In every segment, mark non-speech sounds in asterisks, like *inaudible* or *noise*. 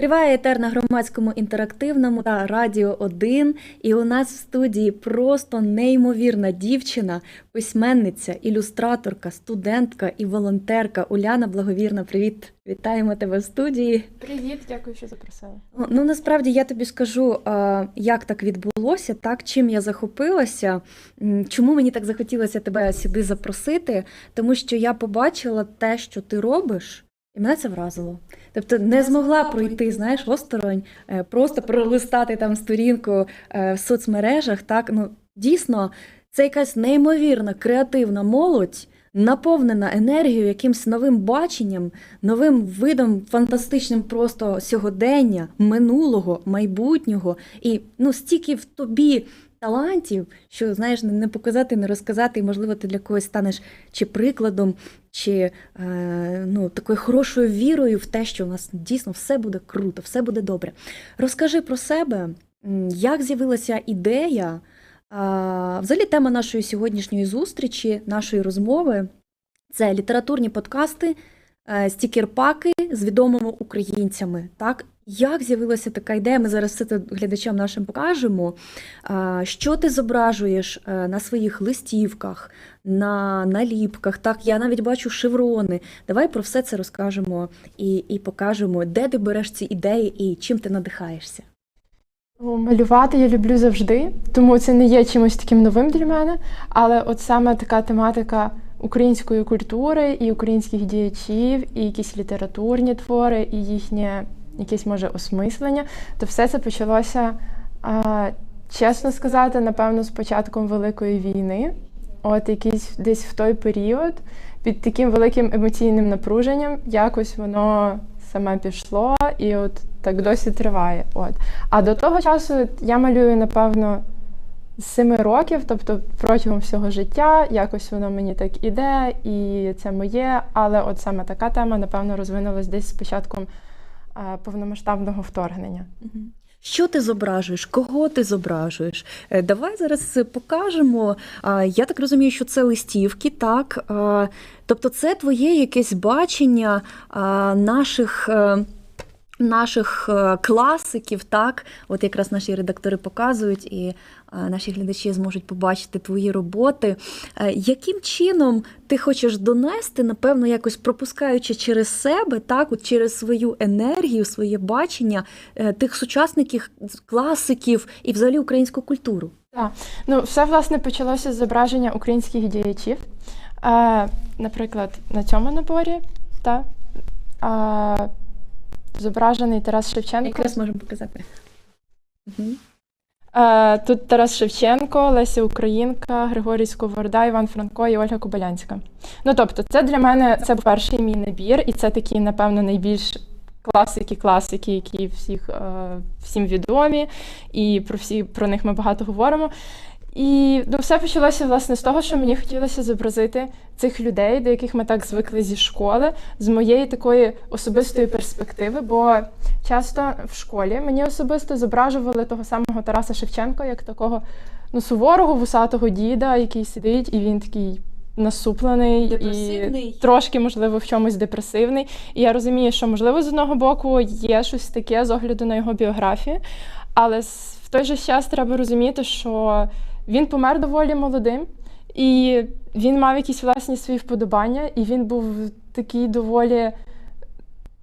Триває етер на громадському інтерактивному та Радіо 1. І у нас в студії просто неймовірна дівчина, письменниця, ілюстраторка, студентка і волонтерка Уляна Благовірна. Привіт! Вітаємо тебе в студії. Привіт, дякую, що запросили. Ну насправді я тобі скажу, як так відбулося, так чим я захопилася, чому мені так захотілося тебе сюди запросити, тому що я побачила те, що ти робиш. І мене це вразило. Тобто не змогла пройти, знаєш, осторонь, е, просто пролистати там сторінку е, в соцмережах. Так, ну дійсно, це якась неймовірна креативна молодь, наповнена енергією, якимсь новим баченням, новим видом фантастичним просто сьогодення, минулого, майбутнього. І ну, стільки в тобі талантів, що знаєш, не показати, не розказати, і можливо, ти для когось станеш чи прикладом, чи е, ну, такою хорошою вірою в те, що у нас дійсно все буде круто, все буде добре. Розкажи про себе, як з'явилася ідея. Взагалі, тема нашої сьогоднішньої зустрічі, нашої розмови це літературні подкасти, стікерпаки з відомими українцями. Так? Як з'явилася така ідея? Ми зараз все це глядачам нашим покажемо. Що ти зображуєш е, на своїх листівках, на наліпках? Так, я навіть бачу шеврони. Давай про все це розкажемо і, і покажемо, де ти береш ці ідеї і чим ти надихаєшся. Малювати я люблю завжди, тому це не є чимось таким новим для мене. Але от саме така тематика української культури і українських діячів, і якісь літературні твори, і їхнє якесь може осмислення, то все це почалося, а, чесно сказати, напевно, з початком Великої війни. От якийсь десь в той період, під таким великим емоційним напруженням, якось воно саме пішло, і от так досі триває. От. А до того часу я малюю, напевно, з семи років, тобто протягом всього життя, якось воно мені так іде, і це моє. Але от саме така тема, напевно, розвинулась десь з початком е, повномасштабного вторгнення. Що ти зображуєш? Кого ти зображуєш? Е, Давай зараз е, покажемо. Я так розумію, що це листівки, так? Тобто, це твоє якесь бачення наших. Наших е, класиків, так, от якраз наші редактори показують, і е, наші глядачі зможуть побачити твої роботи. Е, Яким чином ти хочеш донести, напевно, якось пропускаючи через себе, так, от через свою енергію, своє бачення тих сучасників, класиків і взагалі українську культуру? Так, ну все власне почалося з зображення українських діячів. Наприклад, на цьому наборі та, е, зображений Тарас Шевченко. Якраз можемо показати. Е, тут Тарас Шевченко, Леся Українка, Григорій Сковорода, Іван Франко і Ольга Кобилянська. Ну тобто, це для мене це перший мій набір, і це такі, напевно, найбільш класики-класики, які всіх, е, всім відомі, і про всі про них ми багато говоримо. І ну, все почалося власне з того, що мені хотілося зобразити цих людей, до яких ми так звикли зі школи, з моєї такої особистої перспективи. Бо часто в школі мені особисто зображували того самого Тараса Шевченка як такого ну, суворого вусатого діда, який сидить, і він такий насуплений Депресивний. і трошки, можливо, в чомусь депресивний. І я розумію, що можливо з одного боку є щось таке з огляду на його біографію, але в той же час треба розуміти, що він помер доволі молодим, і він мав якісь власні свої вподобання, і він був такий доволі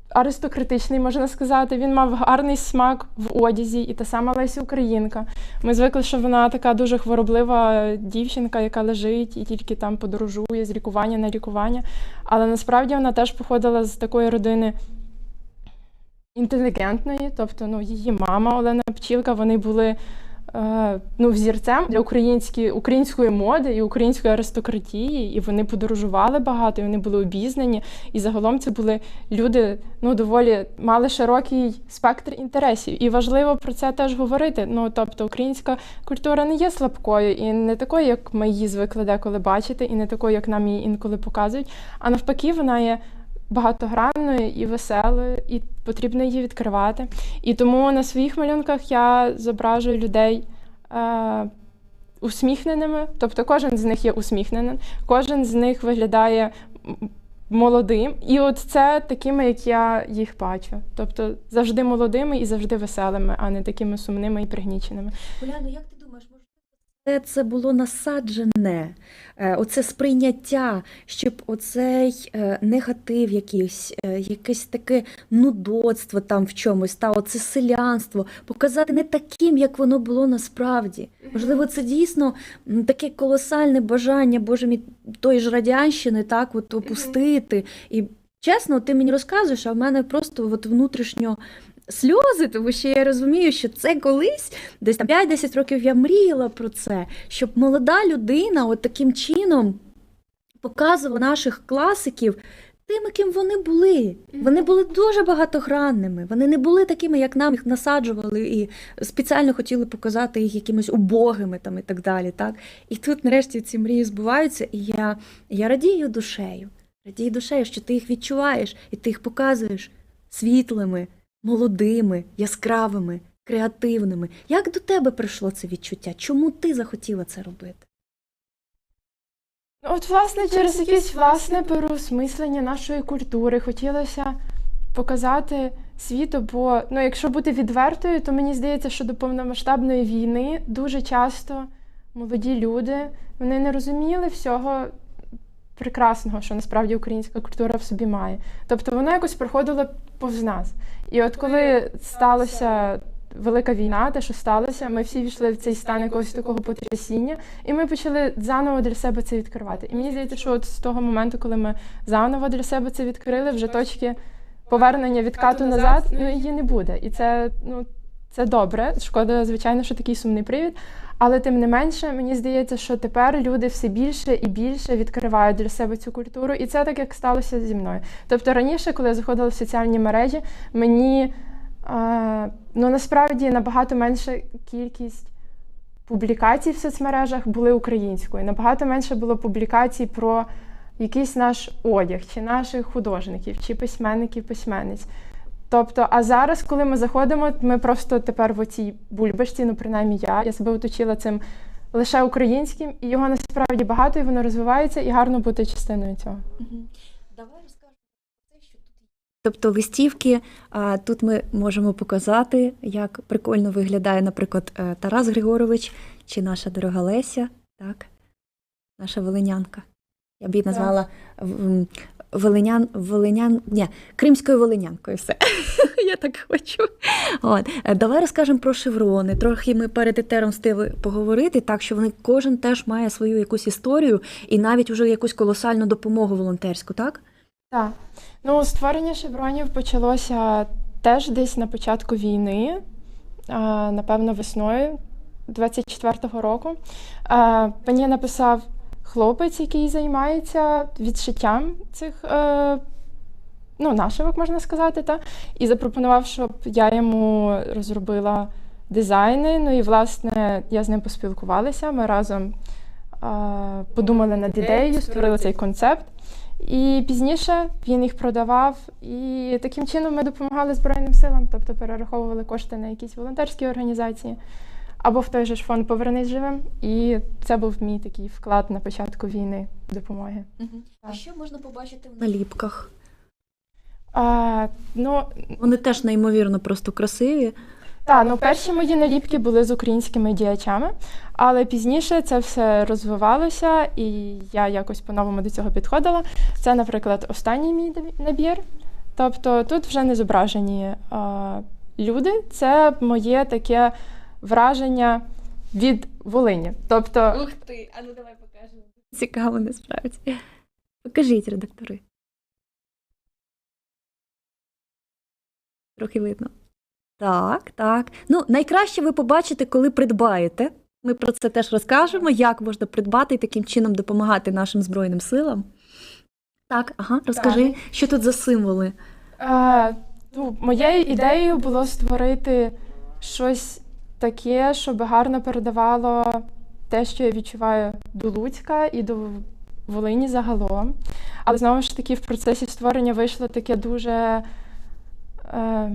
аристократичний, можна сказати. Він мав гарний смак в одязі, і та сама Леся Українка. Ми звикли, що вона така дуже хвороблива дівчинка, яка лежить і тільки там подорожує з лікування на лікування. Але насправді вона теж походила з такої родини інтелігентної, тобто ну, її мама Олена Пчілка, вони були ну, взірцем для української, української моди і української аристократії, і вони подорожували багато, і вони були обізнані. І загалом це були люди, ну, доволі мали широкий спектр інтересів. І важливо про це теж говорити. Ну, тобто, українська культура не є слабкою і не такою, як ми її звикли деколи бачити, і не такою, як нам її інколи показують. А навпаки, вона є багатогранною і веселою, і потрібно її відкривати. І тому на своїх малюнках я зображую людей е, усміхненими, тобто кожен з них є усміхненим, кожен з них виглядає молодим. І от це такими, як я їх бачу. Тобто завжди молодими і завжди веселими, а не такими сумними і пригніченими. Уляно, як ти це, було насаджене, е, оце сприйняття, щоб оцей е, негатив якийсь, е, якесь таке нудоцтво там в чомусь, та оце селянство, показати не таким, як воно було насправді. Можливо, це дійсно таке колосальне бажання, Боже мій, тої ж радянщини, так, от опустити. І чесно, ти мені розказуєш, а в мене просто от внутрішньо сльози, тому що я розумію, що це колись, десь там 5-10 років я мріяла про це, щоб молода людина от таким чином показувала наших класиків тими, ким вони були. Вони були дуже багатогранними. Вони не були такими, як нам їх насаджували, і спеціально хотіли показати їх якимось убогими там і так далі. Так? І тут, нарешті, ці мрії збуваються, і я, я радію душею. Радію душею, що ти їх відчуваєш, і ти їх показуєш світлими, молодими, яскравими, креативними. Як до тебе прийшло це відчуття? Чому ти захотіла це робити? Ну, От, власне, через якесь власне переосмислення нашої культури хотілося показати світу, бо ну, якщо бути відвертою, то мені здається, що до повномасштабної війни дуже часто молоді люди вони не розуміли всього прекрасного, що насправді українська культура в собі має. Тобто воно якось проходило повз нас. І от коли сталося велика війна, те, що сталося, ми всі війшли в цей стан якогось такого потрясіння, і ми почали заново для себе це відкривати. І мені здається, що от з того моменту, коли ми заново для себе це відкрили, вже точки повернення відкату назад, ну її не буде. І це ну це добре. Шкода, звичайно, що такий сумний привід. Але тим не менше, мені здається, що тепер люди все більше і більше відкривають для себе цю культуру, і це так як сталося зі мною. Тобто раніше, коли я заходила в соціальні мережі, мені е, ну насправді набагато менша кількість публікацій в соцмережах були українською. Набагато менше було публікацій про якийсь наш одяг, чи наших художників, чи письменників, письменниць. Тобто, а зараз, коли ми заходимо, ми просто тепер в оцій бульбашці, ну принаймні я, я себе оточила цим лише українським, і його насправді багато, і воно розвивається, і гарно бути частиною цього. Давай розкажемо про те, що тут. Тобто листівки, а, тут ми можемо показати, як прикольно виглядає, наприклад, е, Тарас Григорович чи наша дорога Леся, так? Наша волинянка. Я б її назвала Волинян, Волинян, ні, Кримською Волинянкою все. *laughs* Я так хочу. От. Е, Давай розкажемо про шеврони. Трохи ми перед етером встигли поговорити, так що вони кожен теж має свою якусь історію і навіть вже якусь колосальну допомогу волонтерську, так? Так. Ну, створення шевронів почалося теж десь на початку війни, напевно, весною 24-го року. Мені написав хлопець, який займається відшиттям цих е, ну, нашивок, можна сказати, та? і запропонував, щоб я йому розробила дизайни. Ну і, власне, я з ним поспілкувалася. Ми разом а, подумали над ідеєю, створили цей концепт. І пізніше він їх продавав, і таким чином ми допомагали Збройним силам, тобто перераховували кошти на якісь волонтерські організації або в той же ж фонд Повернись живим. І це був мій такий вклад на початку війни допомоги. А що можна побачити в наліпках? А, ну, Вони теж неймовірно просто красиві. Так, ну перші мої наліпки були з українськими діячами, але пізніше це все розвивалося, і я якось по-новому до цього підходила. Це, наприклад, останній мій набір. Тобто тут вже не зображені а, люди, це моє таке враження від Волині. Тобто, Ух ти, а ну давай покажемо. Цікаво, насправді. Покажіть, редактори. Трохи видно. Так, так. Ну, найкраще ви побачите, коли придбаєте. Ми про це теж розкажемо, як можна придбати і таким чином допомагати нашим Збройним силам. Так, ага, розкажи, що тут за символи. А, ну, моєю ідеєю було створити щось таке, щоб гарно передавало те, що я відчуваю до Луцька і до Волині загалом. Але знову ж таки, в процесі створення вийшло таке дуже е,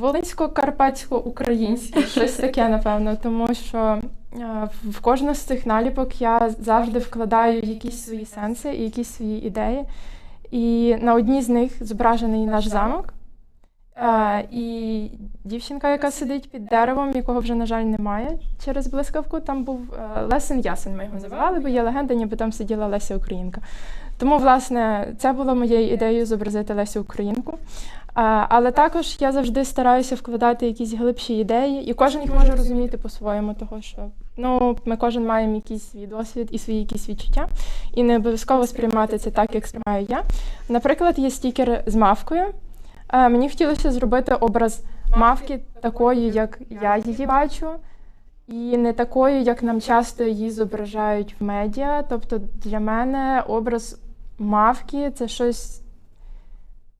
волинсько-карпатсько-українське, *laughs* щось таке, напевно, тому що Е, В кожну з цих наліпок я завжди вкладаю якісь свої сенси і якісь свої ідеї. І на одній з них зображений наш замок. Е, І дівчинка, яка сидить під деревом, якого вже, на жаль, немає через блискавку. Там був е, Лесен Ясен, ми його називали, бо є легенда, ніби там сиділа Леся Українка. Тому, власне, це було моєю ідеєю зобразити Лесю Українку. А, Але також я завжди стараюся вкладати якісь глибші ідеї, і кожен їх може розуміти по-своєму, того що ну, ми кожен маємо якийсь свій досвід і свої якісь відчуття, і не обов'язково сприймати це так, як сприймаю я. Наприклад, є стікер з мавкою. Е, Мені хотілося зробити образ мавки такою, як я її бачу, і не такою, як нам часто її зображають в медіа. Тобто для мене образ мавки це щось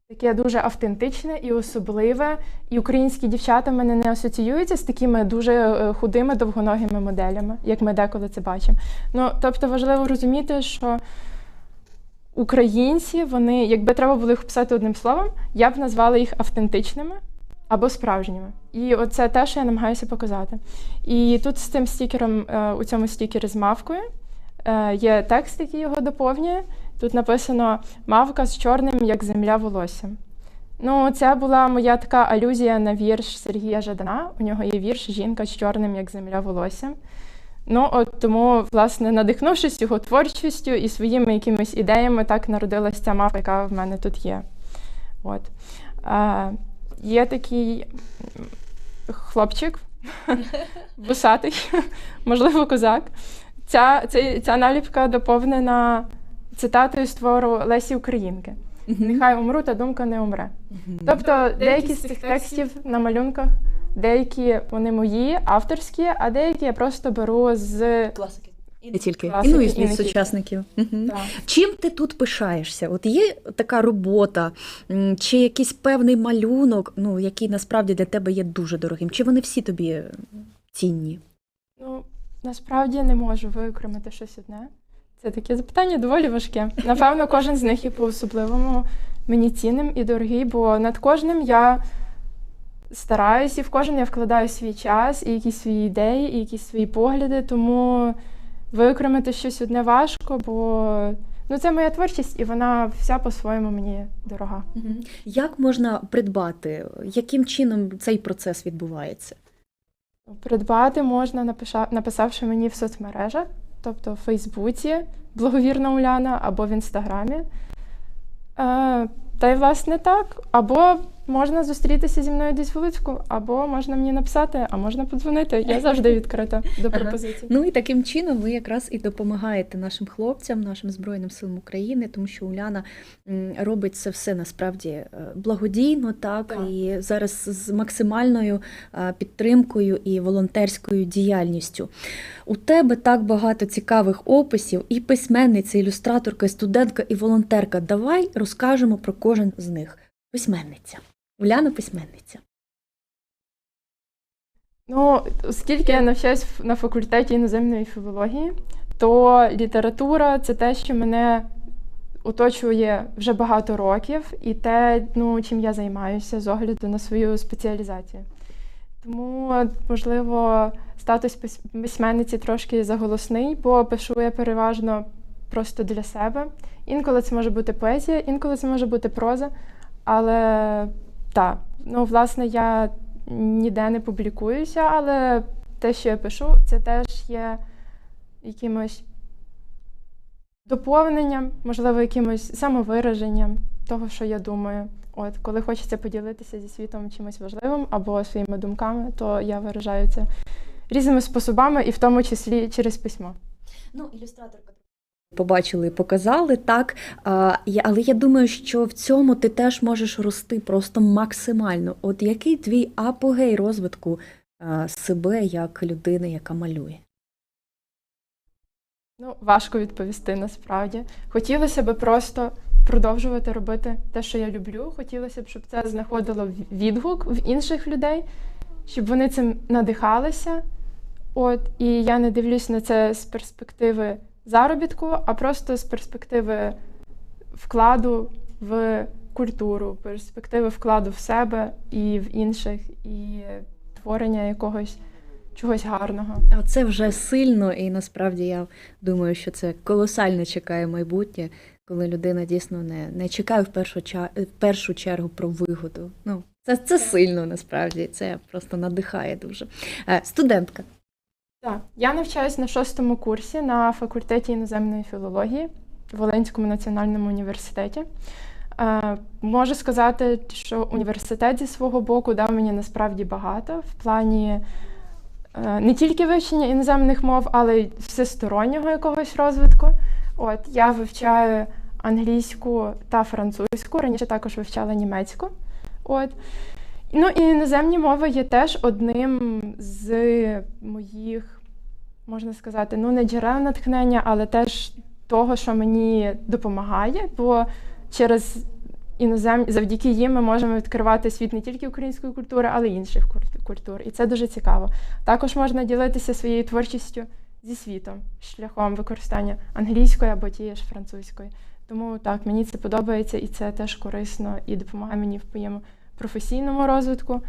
таке дуже автентичне і особливе. І українські дівчата мене не асоціюються з такими дуже е, худими, довгоногими моделями, як ми деколи це бачимо. Ну, тобто важливо розуміти, що українці, вони, якби треба було їх описати одним словом, я б назвала їх автентичними або справжніми. І оце те, що я намагаюся показати. І тут з цим стікером, е, у цьому стікері з мавкою, е, є текст, який його доповнює. Тут написано Мавка з чорним, як земля волоссям. Ну, це була моя така алюзія на вірш Сергія Жадана. У нього є вірш Жінка з чорним, як земля волоссям. Ну, от тому, власне, надихнувшись його творчістю і своїми якимись ідеями, так народилася ця мавка, яка в мене тут є. От. А, є такий хлопчик, *laughs* вусатий, *laughs* можливо, козак. Ця, ця, ця наліпка доповнена цитатою з твору Лесі Українки. Нехай умру, та думка не умре. Тобто деякі з цих текстів на малюнках, деякі вони мої, авторські, а деякі я просто беру з Класики. І не тільки. Класики, і ну, і і не сучасників. Так. Чим ти тут пишаєшся? От є така робота, чи якийсь певний малюнок, ну, який насправді для тебе є дуже дорогим? Чи вони всі тобі цінні? Ну, насправді не можу виокремити щось одне. Це таке запитання доволі важке. Напевно, кожен з них є по-особливому мені цінним і дорогий, бо над кожним я стараюсь, і в кожен я вкладаю свій час, і якісь свої ідеї, і якісь свої погляди. Тому виокремити щось одне важко, бо ну, це моя творчість, і вона вся по-своєму мені дорога. Як можна придбати? Яким чином цей процес відбувається? Придбати можна, написавши мені в соцмережах, тобто в Фейсбуці, благовірна Уляна, або в Інстаграмі. Е, та й власне так. Або можна зустрітися зі мною десь в Луцьку, або можна мені написати, а можна подзвонити. Я завжди відкрита до *laughs* Ага. Ну і таким чином ви якраз і допомагаєте нашим хлопцям, нашим Збройним силам України, тому що Уляна робить це все насправді е, благодійно, так, Так. і зараз з максимальною е, підтримкою і волонтерською діяльністю. У тебе так багато цікавих описів, і письменниця, ілюстраторка, і студентка, і волонтерка. Давай розкажемо про кожен з них. Письменниця. Уляна письменниця. Ну, оскільки я навчаюсь на факультеті іноземної філології, то література це те, що мене оточує вже багато років, і те, ну, чим я займаюся з огляду на свою спеціалізацію. Тому, можливо, статус письменниці трошки заголосний, бо пишу я переважно просто для себе. Інколи це може бути поезія, інколи це може бути проза. Але так, ну, власне, я ніде не публікуюся, але те, що я пишу, це теж є якимось доповненням, можливо, якимось самовираженням того, що я думаю. От, коли хочеться поділитися зі світом чимось важливим або своїми думками, то я виражаю це різними способами, і в тому числі через письмо. Ну, ілюстраторка. Побачили і показали, так. Але я думаю, що в цьому ти теж можеш рости просто максимально. От який твій апогей розвитку себе як людини, яка малює? Ну, важко відповісти насправді. Хотілося б просто продовжувати робити те, що я люблю. Хотілося б, щоб це знаходило відгук в інших людей, щоб вони цим надихалися. От, і я не дивлюсь на це з перспективи заробітку, а просто з перспективи вкладу в культуру, перспективи вкладу в себе і в інших, і творення якогось чогось гарного. А це вже сильно, і насправді я думаю, що це колосально чекає майбутнє, коли людина дійсно не, не чекає в першу, ча- в першу чергу про вигоду. Ну, це, це сильно насправді, це просто надихає дуже. Е, Студентка. Так, я навчаюсь на шостому курсі на факультеті іноземної філології в Волинському національному університеті. Е, можу сказати, що університет зі свого боку дав мені насправді багато в плані е, не тільки вивчення іноземних мов, але й всестороннього якогось розвитку. От я вивчаю англійську та французьку, раніше також вивчала німецьку. От. Ну і іноземні мови є теж одним з моїх, можна сказати, ну не джерел натхнення, але теж того, що мені допомагає, бо через інозем... завдяки їм ми можемо відкривати світ не тільки української культури, але й інших куль- культур. І це дуже цікаво. Також можна ділитися своєю творчістю зі світом шляхом використання англійської або тієї ж французької. Тому так, мені це подобається і це теж корисно і допомагає мені в моєму професійному розвитку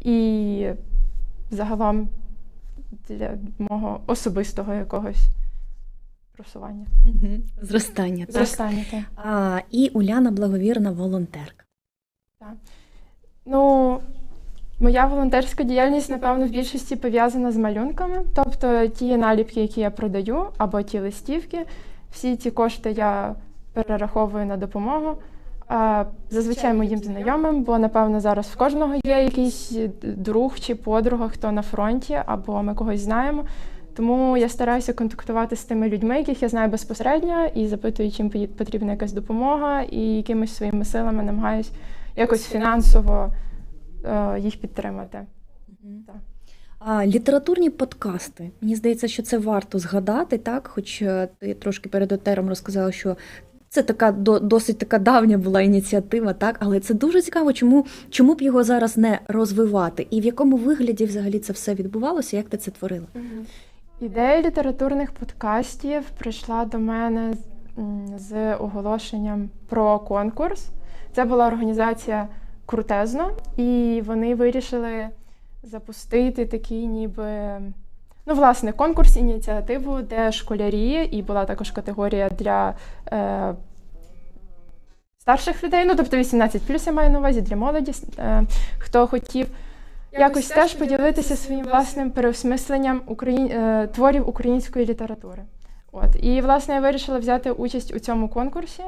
і загалом для мого особистого якогось просування. Угу. Зростання. Так? Зростання. Так. А, і Уляна благовірна волонтерка. Ну, моя волонтерська діяльність, напевно, в більшості пов'язана з малюнками. Тобто ті наліпки, які я продаю, або ті листівки, всі ці кошти я перераховую на допомогу. Зазвичай моїм знайомим, бо напевно зараз в кожного є якийсь друг чи подруга, хто на фронті, або ми когось знаємо. Тому я стараюся контактувати з тими людьми, яких я знаю безпосередньо, і запитую, чим потрібна якась допомога, і якимись своїми силами намагаюсь якось фінансово е, їх підтримати. А, літературні подкасти. Мені здається, що це варто згадати, так? Хоч е, ти трошки перед етером розказала, що це така до, досить така давня була ініціатива, так? Але це дуже цікаво, чому, чому б його зараз не розвивати? І в якому вигляді взагалі це все відбувалося? Як ти це творила? Ідея літературних подкастів прийшла до мене з оголошенням про конкурс. Це була організація Крутезно, і вони вирішили запустити такий, ніби. Ну, власне, конкурс, ініціативу, де школярі, і була також категорія для е, старших людей, ну тобто 18 плюс я маю на увазі для молоді, е, хто хотів якось теж поділитися своїм власним переосмисленням україн... е, творів української літератури. От. І, власне, я вирішила взяти участь у цьому конкурсі,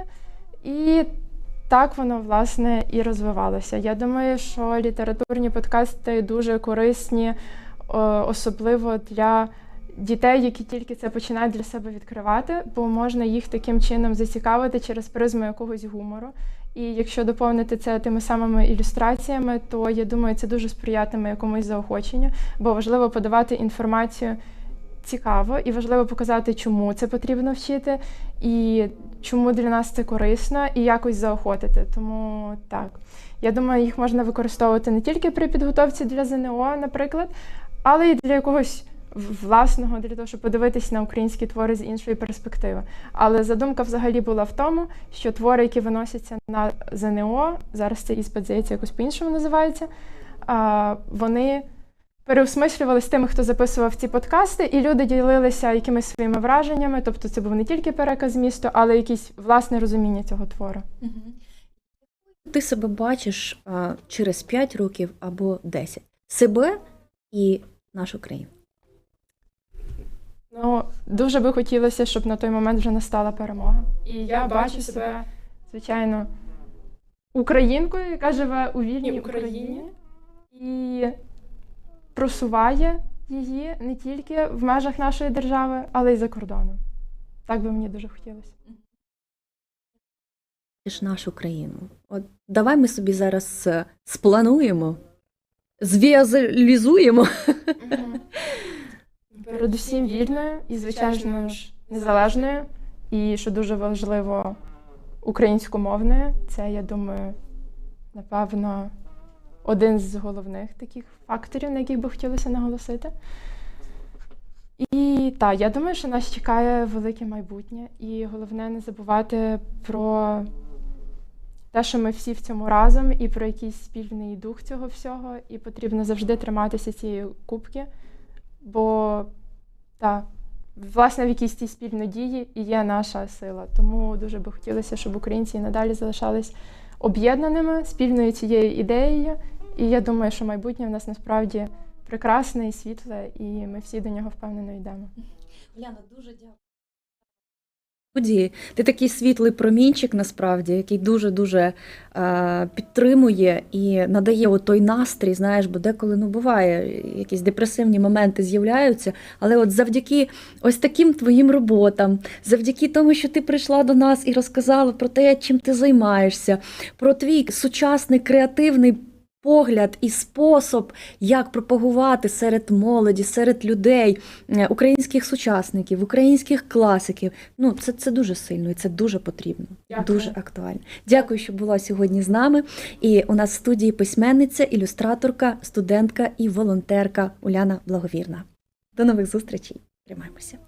і так воно, власне, і розвивалося. Я думаю, що літературні подкасти дуже корисні, особливо для дітей, які тільки це починають для себе відкривати, бо можна їх таким чином зацікавити через призму якогось гумору. І якщо доповнити це тими самими ілюстраціями, то я думаю, це дуже сприятиме якомусь заохоченню, бо важливо подавати інформацію цікаво і важливо показати, чому це потрібно вчити, і чому для нас це корисно, і якось заохотити. Тому так, я думаю, їх можна використовувати не тільки при підготовці для ЗНО, наприклад, але й для якогось власного, для того, щоб подивитись на українські твори з іншої перспективи. Але задумка взагалі була в тому, що твори, які виносяться на ЗНО, зараз це іспит, якось по-іншому називається, вони переосмислювали з тими, хто записував ці подкасти, і люди ділилися якимись своїми враженнями. Тобто це був не тільки переказ місту, але якесь власне розуміння цього твору. Ти себе бачиш а, через 5 років або 10. Себе і нашу країну. Ну, дуже би хотілося, щоб на той момент вже настала перемога. І я бачу себе, звичайно, українкою, яка живе у вільній Україні і просуває її не тільки в межах нашої держави, але й за кордоном. Так би мені дуже хотілося. ж нашу країну. От давай ми собі зараз е, сплануємо, звіазалізуємо. Передусім вільною і, звичайно ж, незалежною. І що дуже важливо, українськомовною. Це, я думаю, напевно, один з головних таких факторів, на яких би хотілося наголосити. І так, я думаю, що нас чекає велике майбутнє, і головне не забувати про те, що ми всі в цьому разом, і про якийсь спільний дух цього всього, і потрібно завжди триматися цієї кубки бо так, власне в якійсь цій спільній дії і є наша сила. Тому дуже би хотілося, щоб українці і надалі залишались об'єднаними спільною цією ідеєю. І я думаю, що майбутнє в нас насправді прекрасне і світле, і ми всі до нього впевнено йдемо. Уляна, дуже дякую. Студії. Ти такий світлий промінчик, насправді, який дуже-дуже е, підтримує і надає от той настрій, знаєш, бо деколи ну, буває, якісь депресивні моменти з'являються. Але от завдяки ось таким твоїм роботам, завдяки тому, що ти прийшла до нас і розказала про те, чим ти займаєшся, про твій сучасний креативний погляд і спосіб, як пропагувати серед молоді, серед людей, е, українських сучасників, українських класиків. Ну, це, це дуже сильно і це дуже потрібно, Дякую. дуже актуально. Дякую, що була сьогодні з нами. І у нас в студії письменниця, ілюстраторка, студентка і волонтерка Уляна Благовірна. До нових зустрічей. Тримаємося.